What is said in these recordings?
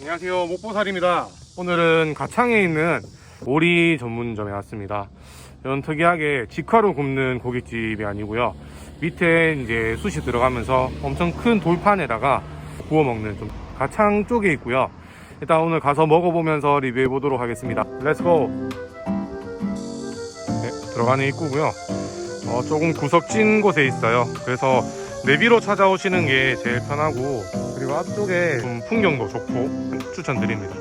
안녕하세요. 목보살입니다. 오늘은 가창에 있는 오리 전문점에 왔습니다. 이런 특이하게 직화로 굽는 고깃집이 아니고요. 밑에 이제 숯이 들어가면서 엄청 큰 돌판에다가 구워 먹는 좀 가창 쪽에 있고요. 일단 오늘 가서 먹어보면서 리뷰해 보도록 하겠습니다. 렛츠고 네, 들어가는 입구고요. 어, 조금 구석진 곳에 있어요. 그래서 내비로 찾아오시는 게 제일 편하고 그리고 앞쪽에 좀 풍경도 좋고 추천드립니다.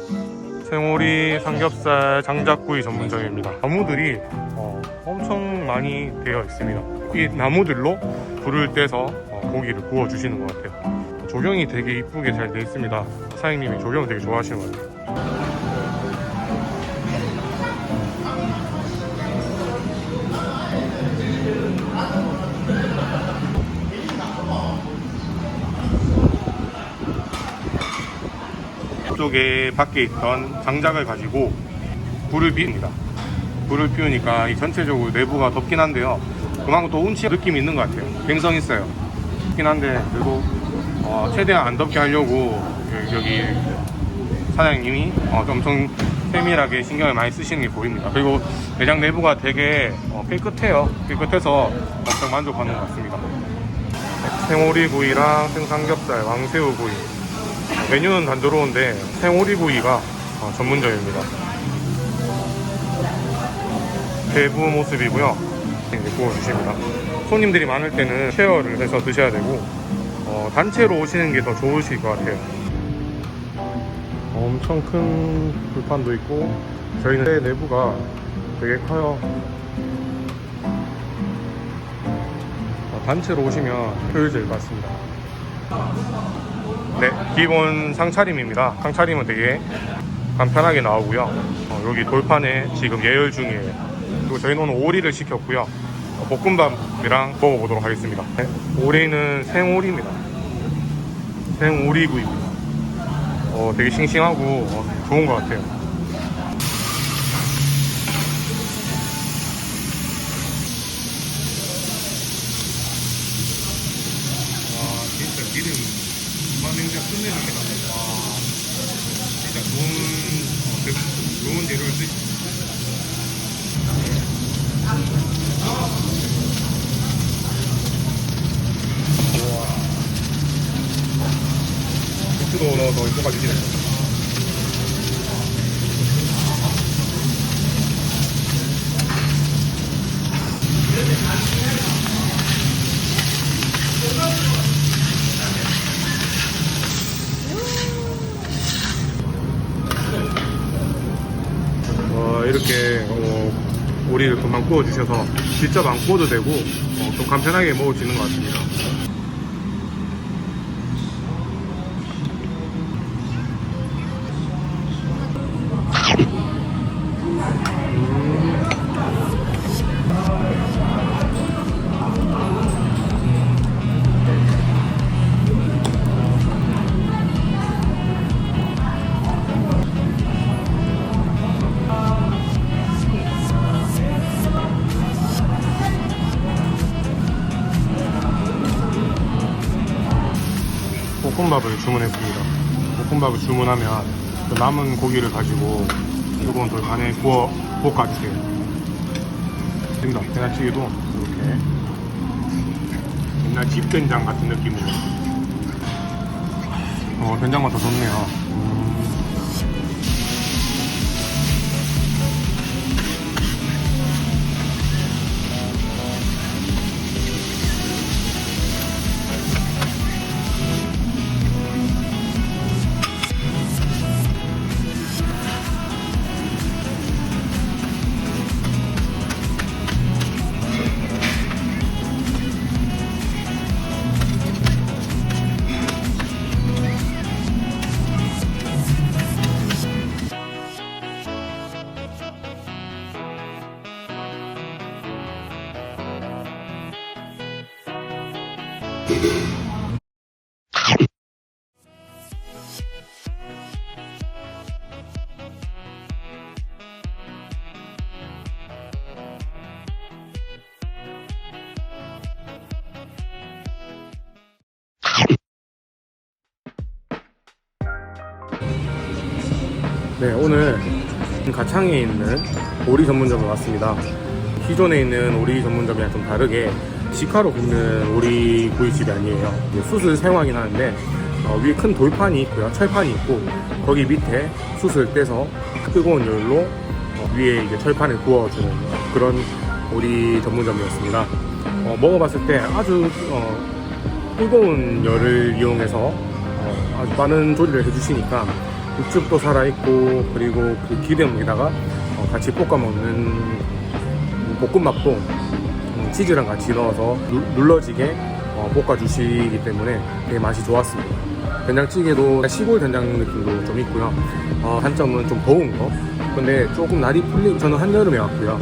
생오리 삼겹살 장작구이 전문점입니다. 나무들이 어, 엄청 많이 되어 있습니다. 이 나무들로 불을 떼서 어, 고기를 구워 주시는 것 같아요. 조경이 되게 이쁘게 잘 되어 있습니다. 사장님이 조경 되게 좋아하시는 것 같아요. 쪽에 밖에 있던 장작을 가지고 불을 피웁니다. 불을 피우니까 이 전체적으로 내부가 덥긴 한데요. 그만큼 또 운치 느낌이 있는 것 같아요. 갱성 있어요. 덥긴 한데 그래도 어, 최대한 안 덥게 하려고 여- 여기 사장님이 어, 좀 엄청 세밀하게 신경을 많이 쓰시는 게 보입니다. 그리고 매장 내부가 되게 어, 깨끗해요. 깨끗해서 엄청 만족하는 것 같습니다. 생오리 구이랑 생삼겹살, 왕새우 구이 메뉴는 단조로운데 생오리구이가 어, 전문점입니다. 대부 모습이고요. 이제 구워주십니다. 손님들이 많을 때는 쉐어를 해서 드셔야 되고 어, 단체로 오시는 게 더 좋으실 것 같아요. 엄청 큰 불판도 있고 저희는 내부가 되게 커요. 어, 단체로 오시면 효율적일 것 같습니다. 네, 기본 상차림입니다. 상차림은 되게 간편하게 나오고요. 어, 여기 돌판에 지금 예열 중이에요. 그리고 저희는 오늘 오리를 시켰고요. 어, 볶음밥이랑 먹어보도록 하겠습니다. 네, 오리는 생오리입니다. 생오리구이입니다. 어, 되게 싱싱하고 어, 좋은 것 같아요. 와, 진짜 기름 냉장 끝내주게. 와, 진짜 좋은, 어, 그, 좋은 재료를 쓰시. 고추도 넣어서 볶아주시네. 어, 이렇게 어, 오리를 금방 구워주셔서 직접 안 구워도 되고 어, 좀 간편하게 먹을 수 있는 것 같습니다. 볶음밥을 주문했습니다. 볶음밥을 주문하면 그 남은 고기를 가지고 뜨거운 돌판에 구워 볶아주세요. 됩니다. 계란찌개도 이렇게 옛날 집된장 같은 느낌으로 어, 된장 맛도 좋네요. 네, 오늘 가창에 있는 오리 전문점에 왔습니다. 기존에 있는 오리 전문점이랑 좀 다르게 직화로 굽는 오리 구이집이 아니에요. 숯을 사용하긴 하는데 어, 위에 큰 돌판이 있고요, 철판이 있고 거기 밑에 숯을 떼서 뜨거운 열로 어, 위에 이제 철판을 구워주는 그런 오리 전문점이었습니다. 어, 먹어봤을 때 아주 어, 뜨거운 열을 이용해서 어, 아주 많은 조리를 해주시니까 육즙도 살아있고 그리고 그 기름에다가 어, 같이 볶아 먹는 볶음밥도 음, 치즈랑 같이 넣어서 누- 눌러지게 어, 볶아 주시기 때문에 되게 맛이 좋았습니다. 된장찌개도 시골 된장 느낌도 좀 있고요. 어, 단점은 좀 더운 거. 근데 조금 날이 풀리, 저는 한여름에 왔고요.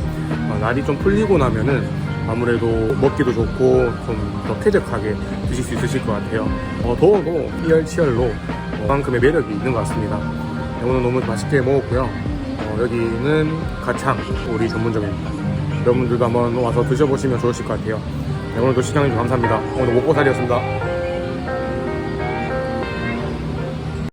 어, 날이 좀 풀리고 나면은 아무래도 먹기도 좋고 좀 더 쾌적하게 드실 수 있으실 것 같아요. 어, 더워도 이열치열로 그만큼의 매력이 있는 것 같습니다. 네, 오늘 너무 맛있게 먹었고요. 어, 여기는 가창 오리 전문점입니다. 여러분들도 한번 와서 드셔보시면 좋으실 것 같아요. 네, 오늘도 시청해주셔서 감사합니다. 오늘 먹고살이었습니다.